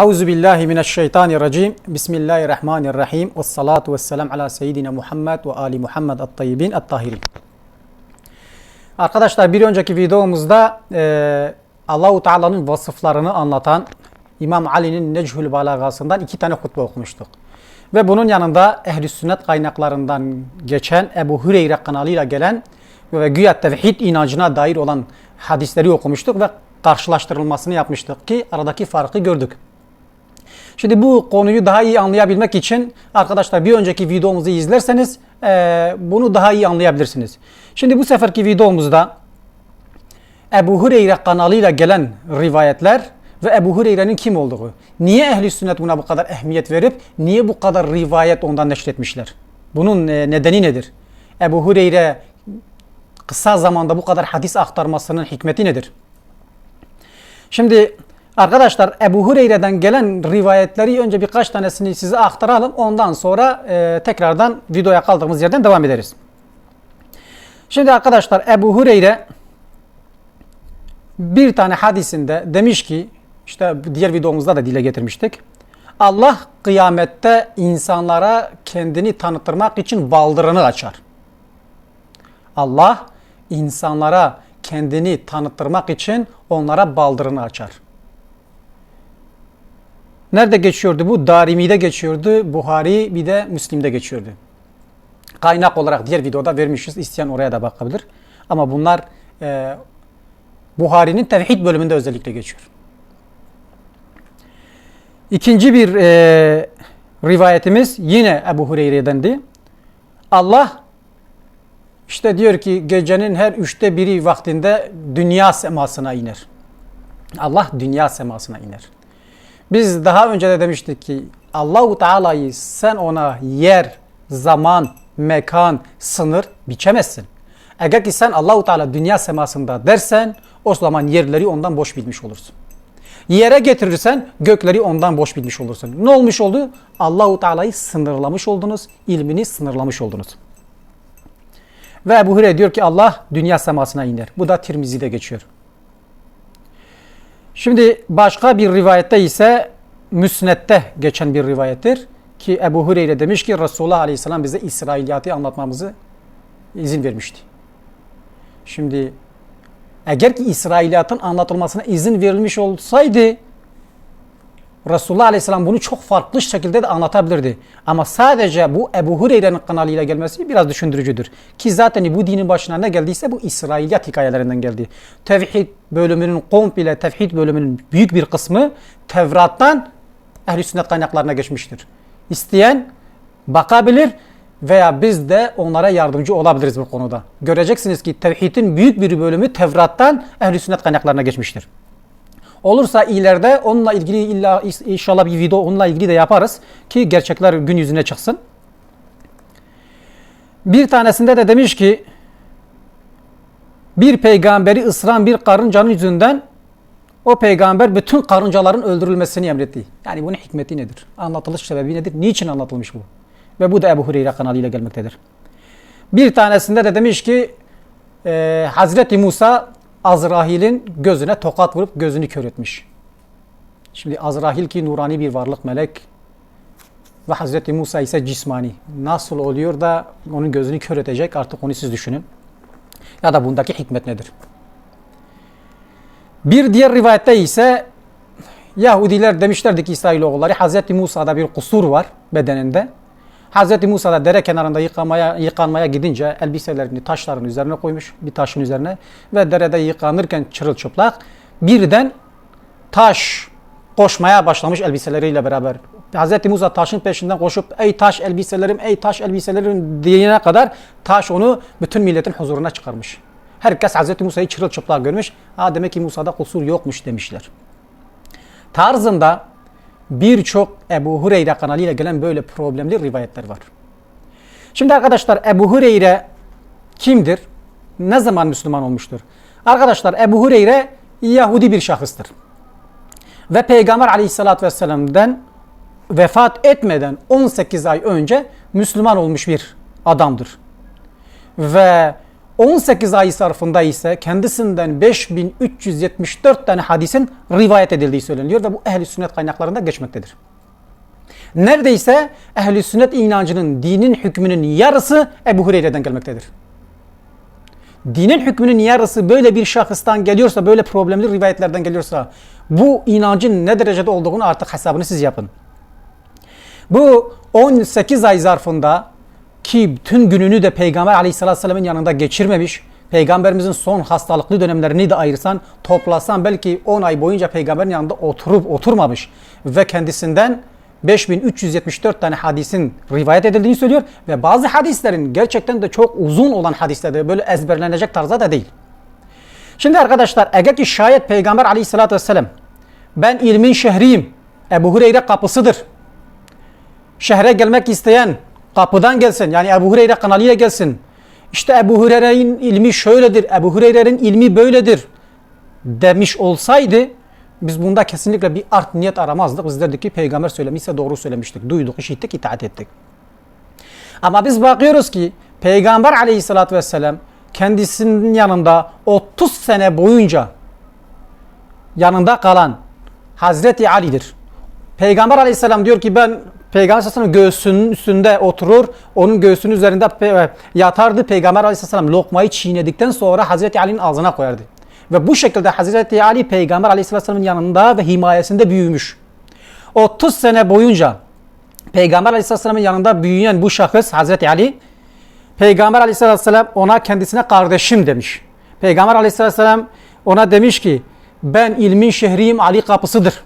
Euzu billahi mineşşeytanirracim. Bismillahirrahmanirrahim. Ves salatu vesselam ala seyyidina Muhammed ve ali Muhammed at-tayyibin at-tahirin. Arkadaşlar bir önceki videomuzda e, Allahu Teala'nın vasıflarını anlatan İmam Ali'nin Nechül Balagasından iki tane hutbe okumuştuk. Ve bunun yanında ehli sünnet kaynaklarından geçen Ebu Hüreyre kanalıyla gelen ve güya tevhid inancına dair olan hadisleri okumuştuk ve karşılaştırılmasını yapmıştık ki aradaki farkı gördük. Şimdi bu konuyu daha iyi anlayabilmek için arkadaşlar bir önceki videomuzu izlerseniz e, bunu daha iyi anlayabilirsiniz. Şimdi bu seferki videomuzda Ebu Hureyre kanalıyla gelen rivayetler ve Ebu Hureyre'nin kim olduğu. Niye ehli sünnet buna bu kadar ehemmiyet verip niye bu kadar rivayet ondan neşretmişler? Bunun e, nedeni nedir? Ebu Hureyre kısa zamanda bu kadar hadis aktarmasının hikmeti nedir? Şimdi arkadaşlar Ebu Hureyre'den gelen rivayetleri önce birkaç tanesini size aktaralım. Ondan sonra e, tekrardan videoya kaldığımız yerden devam ederiz. Şimdi arkadaşlar Ebu Hureyre bir tane hadisinde demiş ki işte diğer videomuzda da dile getirmiştik. Allah kıyamette insanlara kendini tanıtırmak için baldırını açar. Allah insanlara kendini tanıttırmak için onlara baldırını açar. Nerede geçiyordu bu? Darimi'de geçiyordu. Buhari bir de Müslim'de geçiyordu. Kaynak olarak diğer videoda vermişiz. İsteyen oraya da bakabilir. Ama bunlar e, Buhari'nin tevhid bölümünde özellikle geçiyor. İkinci bir e, rivayetimiz yine Ebu Hureyre'dendi. Allah işte diyor ki gecenin her üçte biri vaktinde dünya semasına iner. Allah dünya semasına iner. Biz daha önce de demiştik ki Allahu Teala'yı sen ona yer, zaman, mekan, sınır biçemezsin. Eğer ki sen Allahu Teala dünya semasında dersen o zaman yerleri ondan boş bilmiş olursun. Yere getirirsen gökleri ondan boş bilmiş olursun. Ne olmuş oldu? Allahu Teala'yı sınırlamış oldunuz, ilmini sınırlamış oldunuz. Ve Ebu Hureyre diyor ki Allah dünya semasına iner. Bu da Tirmizi'de geçiyor. Şimdi başka bir rivayette ise Müsnet'te geçen bir rivayettir. Ki Ebu Hureyre demiş ki Resulullah Aleyhisselam bize İsrailiyatı anlatmamızı izin vermişti. Şimdi eğer ki İsrailiyatın anlatılmasına izin verilmiş olsaydı Resulullah Aleyhisselam bunu çok farklı şekilde de anlatabilirdi. Ama sadece bu Ebu Hureyre'nin kanalıyla gelmesi biraz düşündürücüdür. Ki zaten bu dinin başına ne geldiyse bu İsrailiyat hikayelerinden geldi. Tevhid bölümünün komple tevhid bölümünün büyük bir kısmı Tevrat'tan ehl sünnet kaynaklarına geçmiştir. İsteyen bakabilir veya biz de onlara yardımcı olabiliriz bu konuda. Göreceksiniz ki tevhidin büyük bir bölümü Tevrat'tan ehl sünnet kaynaklarına geçmiştir. Olursa ileride onunla ilgili illa inşallah bir video onunla ilgili de yaparız ki gerçekler gün yüzüne çıksın. Bir tanesinde de demiş ki bir peygamberi ısıran bir karıncanın yüzünden o peygamber bütün karıncaların öldürülmesini emretti. Yani bunun hikmeti nedir? Anlatılış sebebi nedir? Niçin anlatılmış bu? Ve bu da Ebu Hureyre kanalıyla gelmektedir. Bir tanesinde de demiş ki e, Hazreti Musa Azrail'in gözüne tokat vurup gözünü kör etmiş. Şimdi Azrail ki nurani bir varlık melek ve Hazreti Musa ise cismani. Nasıl oluyor da onun gözünü kör edecek artık onu siz düşünün. Ya da bundaki hikmet nedir? Bir diğer rivayette ise Yahudiler demişlerdi ki İsrailoğulları Hazreti Musa'da bir kusur var bedeninde. Hazreti Musa da dere kenarında yıkamaya, yıkanmaya gidince elbiselerini taşların üzerine koymuş bir taşın üzerine ve derede yıkanırken çırılçıplak birden taş koşmaya başlamış elbiseleriyle beraber. Hazreti Musa taşın peşinden koşup ey taş elbiselerim ey taş elbiselerim diyene kadar taş onu bütün milletin huzuruna çıkarmış. Herkes Hazreti Musa'yı çırılçıplak görmüş. Ha demek ki Musa'da kusur yokmuş demişler. Tarzında birçok Ebu Hureyre kanalıyla gelen böyle problemli rivayetler var. Şimdi arkadaşlar Ebu Hureyre kimdir? Ne zaman Müslüman olmuştur? Arkadaşlar Ebu Hureyre Yahudi bir şahıstır. Ve Peygamber aleyhissalatü vesselam'dan vefat etmeden 18 ay önce Müslüman olmuş bir adamdır. Ve 18 ay sarfında ise kendisinden 5374 tane hadisin rivayet edildiği söyleniyor ve bu ehli sünnet kaynaklarında geçmektedir. Neredeyse ehli sünnet inancının dinin hükmünün yarısı Ebu Hureyre'den gelmektedir. Dinin hükmünün yarısı böyle bir şahıstan geliyorsa, böyle problemli rivayetlerden geliyorsa bu inancın ne derecede olduğunu artık hesabını siz yapın. Bu 18 ay zarfında ki tüm gününü de Peygamber aleyhissalatü vesselamın yanında geçirmemiş, Peygamberimizin son hastalıklı dönemlerini de ayırsan, toplasan belki 10 ay boyunca peygamberin yanında oturup oturmamış ve kendisinden 5374 tane hadisin rivayet edildiğini söylüyor ve bazı hadislerin gerçekten de çok uzun olan hadislerdir. Böyle ezberlenecek tarzda da değil. Şimdi arkadaşlar eğer ki şayet Peygamber aleyhissalatü vesselam ben ilmin şehriyim, Ebu Hureyre kapısıdır. Şehre gelmek isteyen kapıdan gelsin. Yani Ebu Hureyre kanalıyla gelsin. İşte Ebu Hureyre'nin ilmi şöyledir, Ebu Hureyre'nin ilmi böyledir demiş olsaydı biz bunda kesinlikle bir art niyet aramazdık. Biz derdik ki peygamber söylemişse doğru söylemiştik. Duyduk, işittik, itaat ettik. Ama biz bakıyoruz ki peygamber aleyhissalatü vesselam kendisinin yanında 30 sene boyunca yanında kalan Hazreti Ali'dir. Peygamber aleyhisselam diyor ki ben Peygamber aleyhisselam göğsünün üstünde oturur, onun göğsünün üzerinde pe- yatardı. Peygamber aleyhisselam lokmayı çiğnedikten sonra Hazreti Ali'nin ağzına koyardı. Ve bu şekilde Hazreti Ali Peygamber aleyhisselamın yanında ve himayesinde büyümüş. 30 sene boyunca Peygamber aleyhisselamın yanında büyüyen bu şahıs Hazreti Ali, Peygamber aleyhisselam ona kendisine kardeşim demiş. Peygamber aleyhisselam ona demiş ki ben ilmin şehriyim Ali kapısıdır.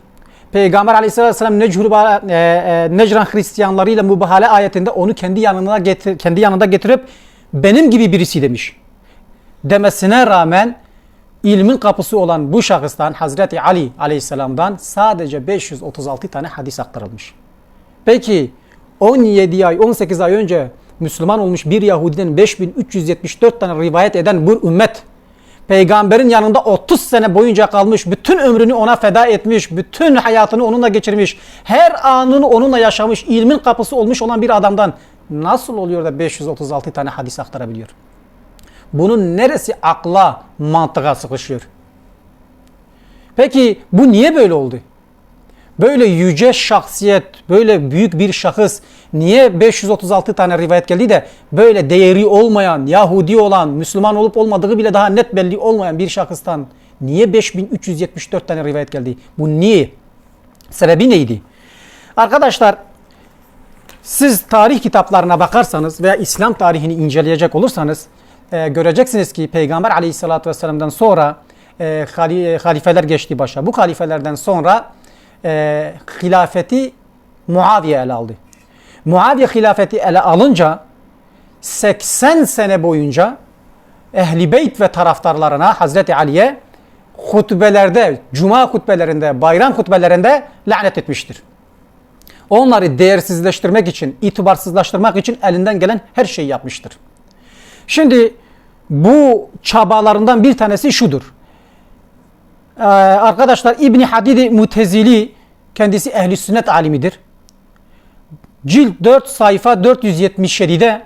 Peygamber aleyhisselam Necrül, e, e, Necran Hristiyanlarıyla mübahale ayetinde onu kendi yanına getir, kendi yanında getirip benim gibi birisi demiş. Demesine rağmen ilmin kapısı olan bu şahıstan Hazreti Ali aleyhisselamdan sadece 536 tane hadis aktarılmış. Peki 17 ay 18 ay önce Müslüman olmuş bir Yahudiden 5374 tane rivayet eden bu ümmet peygamberin yanında 30 sene boyunca kalmış, bütün ömrünü ona feda etmiş, bütün hayatını onunla geçirmiş, her anını onunla yaşamış, ilmin kapısı olmuş olan bir adamdan nasıl oluyor da 536 tane hadis aktarabiliyor? Bunun neresi akla, mantığa sıkışıyor? Peki bu niye böyle oldu? Böyle yüce şahsiyet, böyle büyük bir şahıs niye 536 tane rivayet geldi de böyle değeri olmayan, Yahudi olan, Müslüman olup olmadığı bile daha net belli olmayan bir şahıstan niye 5374 tane rivayet geldi? Bu niye? Sebebi neydi? Arkadaşlar siz tarih kitaplarına bakarsanız veya İslam tarihini inceleyecek olursanız e, göreceksiniz ki Peygamber aleyhissalatü vesselam'dan sonra e, hali, halifeler geçti başa. Bu halifelerden sonra e, hilafeti Muaviye ele aldı. Muaviye hilafeti ele alınca 80 sene boyunca Ehli Beyt ve taraftarlarına Hazreti Ali'ye hutbelerde, cuma hutbelerinde, bayram hutbelerinde lanet etmiştir. Onları değersizleştirmek için, itibarsızlaştırmak için elinden gelen her şeyi yapmıştır. Şimdi bu çabalarından bir tanesi şudur. Ee, arkadaşlar İbni Hadid Mutezili kendisi ehli sünnet alimidir. Cilt 4 sayfa 477'de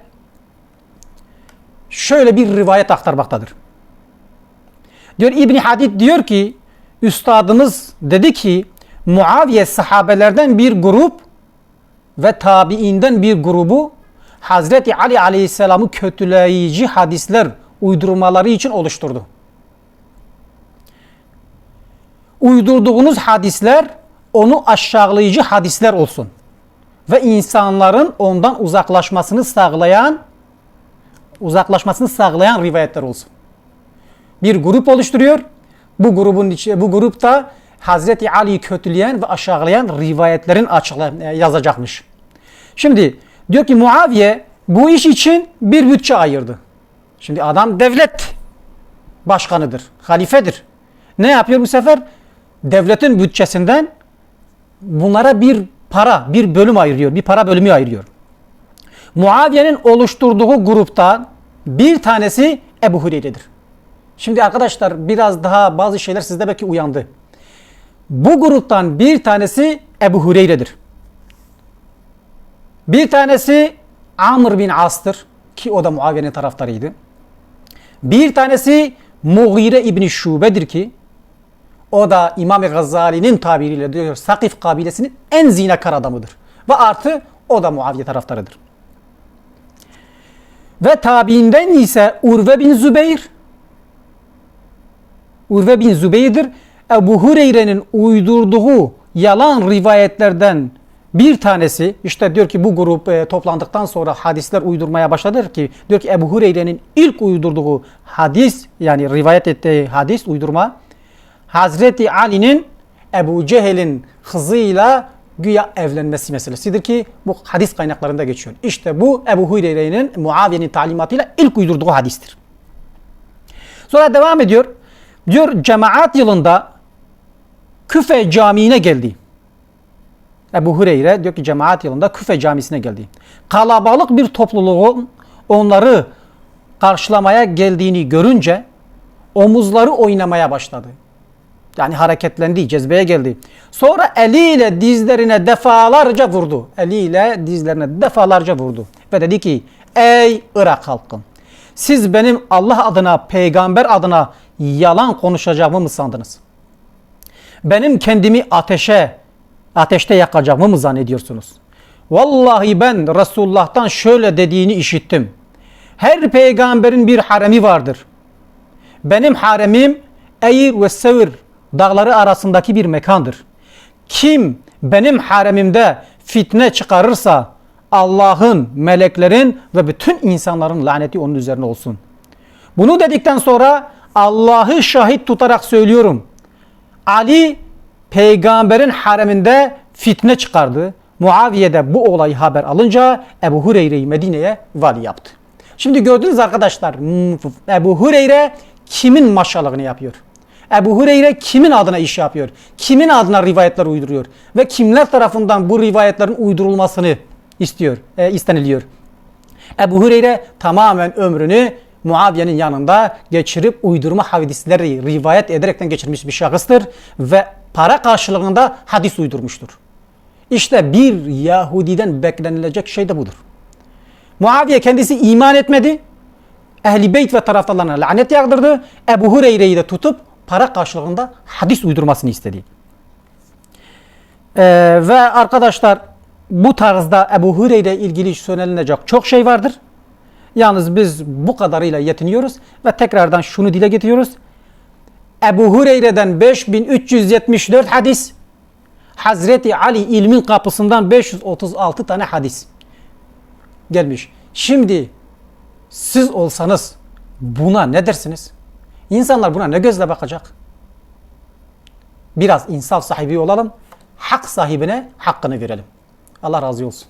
şöyle bir rivayet aktarmaktadır. Diyor İbni Hadid diyor ki üstadımız dedi ki Muaviye sahabelerden bir grup ve tabiinden bir grubu Hazreti Ali Aleyhisselam'ı kötüleyici hadisler uydurmaları için oluşturdu. Uydurduğunuz hadisler onu aşağılayıcı hadisler olsun. Ve insanların ondan uzaklaşmasını sağlayan uzaklaşmasını sağlayan rivayetler olsun. Bir grup oluşturuyor. Bu grubun içi, bu grupta Hazreti Ali'yi kötüleyen ve aşağılayan rivayetlerin açıkla yazacakmış. Şimdi diyor ki Muaviye bu iş için bir bütçe ayırdı. Şimdi adam devlet başkanıdır, halifedir. Ne yapıyor bu sefer? Devletin bütçesinden bunlara bir para, bir bölüm ayırıyor, bir para bölümü ayırıyor. Muaviye'nin oluşturduğu gruptan bir tanesi Ebu Hureyre'dir. Şimdi arkadaşlar biraz daha bazı şeyler sizde belki uyandı. Bu gruptan bir tanesi Ebu Hureyre'dir. Bir tanesi Amr bin As'tır ki o da Muaviye'nin taraftarıydı. Bir tanesi Mughire İbni Şube'dir ki o da İmam-ı Gazali'nin tabiriyle diyor Sakif kabilesinin en zinakar adamıdır. Ve artı o da Muaviye taraftarıdır. Ve tabiinden ise Urve bin Zübeyir. Urve bin Zübeyir'dir. Ebu Hureyre'nin uydurduğu yalan rivayetlerden bir tanesi işte diyor ki bu grup e, toplandıktan sonra hadisler uydurmaya başladır ki diyor ki Ebu Hureyre'nin ilk uydurduğu hadis yani rivayet ettiği hadis uydurma Hazreti Ali'nin Ebu Cehil'in kızıyla güya evlenmesi meselesidir ki bu hadis kaynaklarında geçiyor. İşte bu Ebu Hureyre'nin Muaviye'nin talimatıyla ilk uydurduğu hadistir. Sonra devam ediyor. Diyor cemaat yılında Küfe Camii'ne geldi. Ebu Hureyre diyor ki cemaat yılında Küfe Camisi'ne geldi. Kalabalık bir topluluğun onları karşılamaya geldiğini görünce omuzları oynamaya başladı. Yani hareketlendi, cezbeye geldi. Sonra eliyle dizlerine defalarca vurdu. Eliyle dizlerine defalarca vurdu. Ve dedi ki ey Irak halkı siz benim Allah adına, peygamber adına yalan konuşacağımı mı sandınız? Benim kendimi ateşe, ateşte yakacağımı mı zannediyorsunuz? Vallahi ben Resulullah'tan şöyle dediğini işittim. Her peygamberin bir haremi vardır. Benim haremim Eğir ve Sevir dağları arasındaki bir mekandır. Kim benim haremimde fitne çıkarırsa Allah'ın, meleklerin ve bütün insanların laneti onun üzerine olsun. Bunu dedikten sonra Allah'ı şahit tutarak söylüyorum. Ali peygamberin hareminde fitne çıkardı. Muaviye de bu olayı haber alınca Ebu Hureyre'yi Medine'ye vali yaptı. Şimdi gördünüz arkadaşlar Ebu Hureyre kimin maşalığını yapıyor? Ebu Hureyre kimin adına iş yapıyor? Kimin adına rivayetler uyduruyor? Ve kimler tarafından bu rivayetlerin uydurulmasını istiyor, e, isteniliyor? Ebu Hureyre tamamen ömrünü Muaviye'nin yanında geçirip uydurma hadisleri rivayet ederekten geçirmiş bir şahıstır ve para karşılığında hadis uydurmuştur. İşte bir Yahudiden beklenilecek şey de budur. Muaviye kendisi iman etmedi. Ehli Beyt ve taraftarlarına lanet yağdırdı. Ebu Hureyre'yi de tutup para karşılığında hadis uydurmasını istedi. Ee, ve arkadaşlar bu tarzda Ebu Hureyre ilgili söylenecek çok şey vardır. Yalnız biz bu kadarıyla yetiniyoruz ve tekrardan şunu dile getiriyoruz. Ebu Hureyre'den 5374 hadis, Hazreti Ali ilmin kapısından 536 tane hadis gelmiş. Şimdi siz olsanız buna ne dersiniz? İnsanlar buna ne gözle bakacak? Biraz insaf sahibi olalım. Hak sahibine hakkını verelim. Allah razı olsun.